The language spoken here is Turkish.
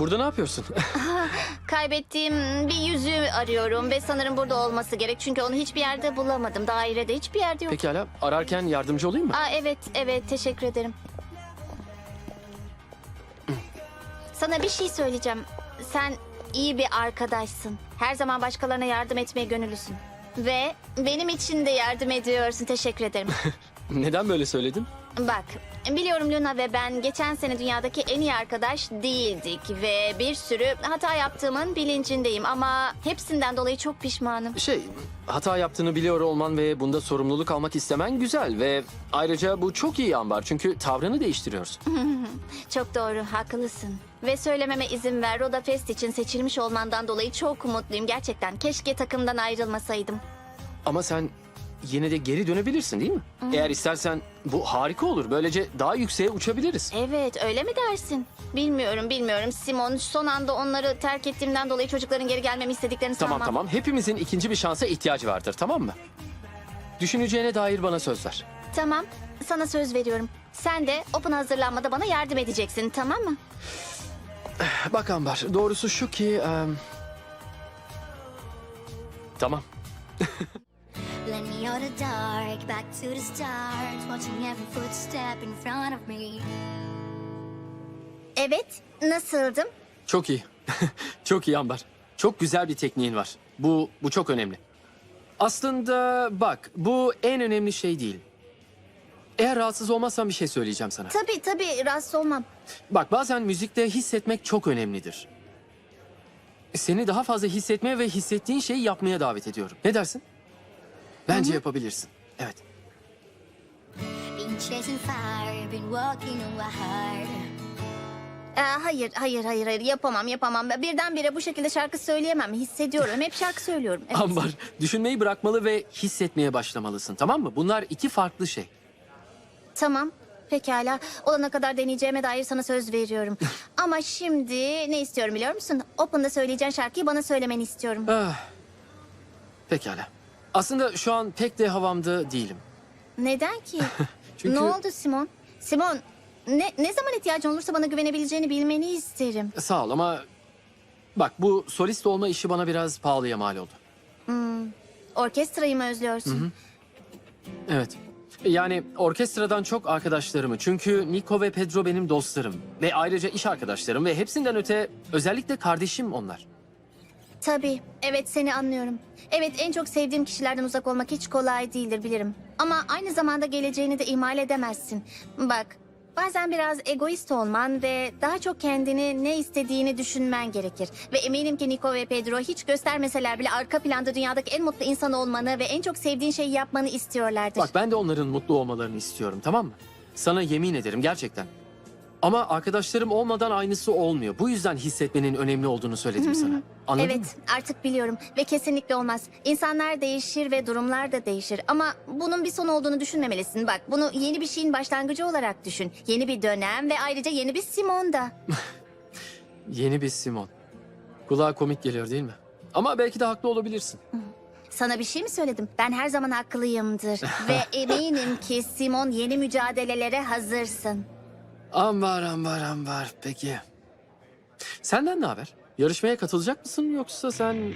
burada ne yapıyorsun? Kaybettiğim bir yüzüğü arıyorum ve sanırım burada olması gerek. Çünkü onu hiçbir yerde bulamadım. Dairede hiçbir yerde yok. Pekala, ararken yardımcı olayım mı? Aa evet, evet teşekkür ederim. Sana bir şey söyleyeceğim. Sen iyi bir arkadaşsın. Her zaman başkalarına yardım etmeye gönüllüsün. Ve benim için de yardım ediyorsun. Teşekkür ederim. Neden böyle söyledin? Bak, biliyorum Luna ve ben geçen sene dünyadaki en iyi arkadaş değildik ve bir sürü hata yaptığımın bilincindeyim ama hepsinden dolayı çok pişmanım. Şey, hata yaptığını biliyor olman ve bunda sorumluluk almak istemen güzel ve ayrıca bu çok iyi Ambar çünkü tavrını değiştiriyorsun. Çok doğru, haklısın. Ve söylememe izin ver. Roda Fest için seçilmiş olmandan dolayı çok mutluyum gerçekten. Keşke takımdan ayrılmasaydım. Ama sen yine de geri dönebilirsin değil mi? Eğer istersen bu harika olur. Böylece daha yükseğe uçabiliriz. Evet, öyle mi dersin? Bilmiyorum, bilmiyorum. Simon, son anda onları terk ettiğimden dolayı çocukların geri gelmemi istediklerini Tamam sanmam. tamam. Hepimizin ikinci bir şansa ihtiyacı vardır tamam mı? Düşüneceğine dair bana söz ver. Tamam, sana söz veriyorum. Sen de Open hazırlanmada bana yardım edeceksin, tamam mı? Bak Ambar, doğrusu şu ki... em, Tamam. Me out of dark, back to the start, watching every footstep in front of me. Evet, nasıldım? Çok iyi. çok iyi Ambar. Çok güzel bir tekniğin var. Bu, bu çok önemli. Aslında bak, bu en önemli şey değil. Eğer rahatsız olmazsan bir şey söyleyeceğim sana. Tabii tabii, rahatsız olmam. Bak bazen müzikte hissetmek çok önemlidir. Seni daha fazla hissetmeye ve hissettiğin şeyi yapmaya davet ediyorum. Ne dersin? Bence yapabilirsin. Evet. Been chasing fire, been walking on my heart. Ee, hayır, hayır, hayır, hayır. Yapamam, yapamam. Birdenbire bu şekilde şarkı söyleyemem. Hissediyorum. Hep şarkı söylüyorum. Evet. Ambar, düşünmeyi bırakmalı ve hissetmeye başlamalısın. Tamam mı? Bunlar iki farklı şey. Tamam. Pekala. Olana kadar deneyeceğime dair sana söz veriyorum. Ama şimdi ne istiyorum biliyor musun? Open'da söyleyeceğin şarkıyı bana söylemeni istiyorum. Ah. Pekala. Aslında şu an pek de havamda değilim. Neden ki? Çünkü- Ne oldu Simon? Simon, ne, ne zaman ihtiyacın olursa bana güvenebileceğini bilmeni isterim. Sağ ol ama... Bak bu solist olma işi bana biraz pahalıya mal oldu. Orkestrayı mı özlüyorsun? Evet. Yani orkestradan çok arkadaşlarımı çünkü Nico ve Pedro benim dostlarım ve ayrıca iş arkadaşlarım ve hepsinden öte özellikle kardeşim onlar. Tabii. Evet seni anlıyorum. Evet en çok sevdiğim kişilerden uzak olmak hiç kolay değildir bilirim. Ama aynı zamanda geleceğini de ihmal edemezsin. Bak bazen biraz egoist olman ve daha çok kendini ne istediğini düşünmen gerekir. Ve eminim ki Nico ve Pedro hiç göstermeseler bile arka planda dünyadaki en mutlu insan olmanı ve en çok sevdiğin şeyi yapmanı istiyorlardır. Bak ben de onların mutlu olmalarını istiyorum tamam mı? Sana yemin ederim gerçekten. Ama arkadaşlarım olmadan aynısı olmuyor. Bu yüzden hissetmenin önemli olduğunu söyledim sana. Anladın mı? Evet, artık biliyorum ve kesinlikle olmaz. İnsanlar değişir ve durumlar da değişir. Ama bunun bir son olduğunu düşünmemelisin. Bak, bunu yeni bir şeyin başlangıcı olarak düşün. Yeni bir dönem ve ayrıca yeni bir Simon da. Yeni bir Simon. Kulağa komik geliyor değil mi? Ama belki de haklı olabilirsin. Sana bir şey mi söyledim? Ben her zaman haklıyımdır. ve eminim ki Simon yeni mücadelelere hazırsın. Ambar ambar ambar peki. Senden ne haber? Yarışmaya katılacak mısın yoksa sen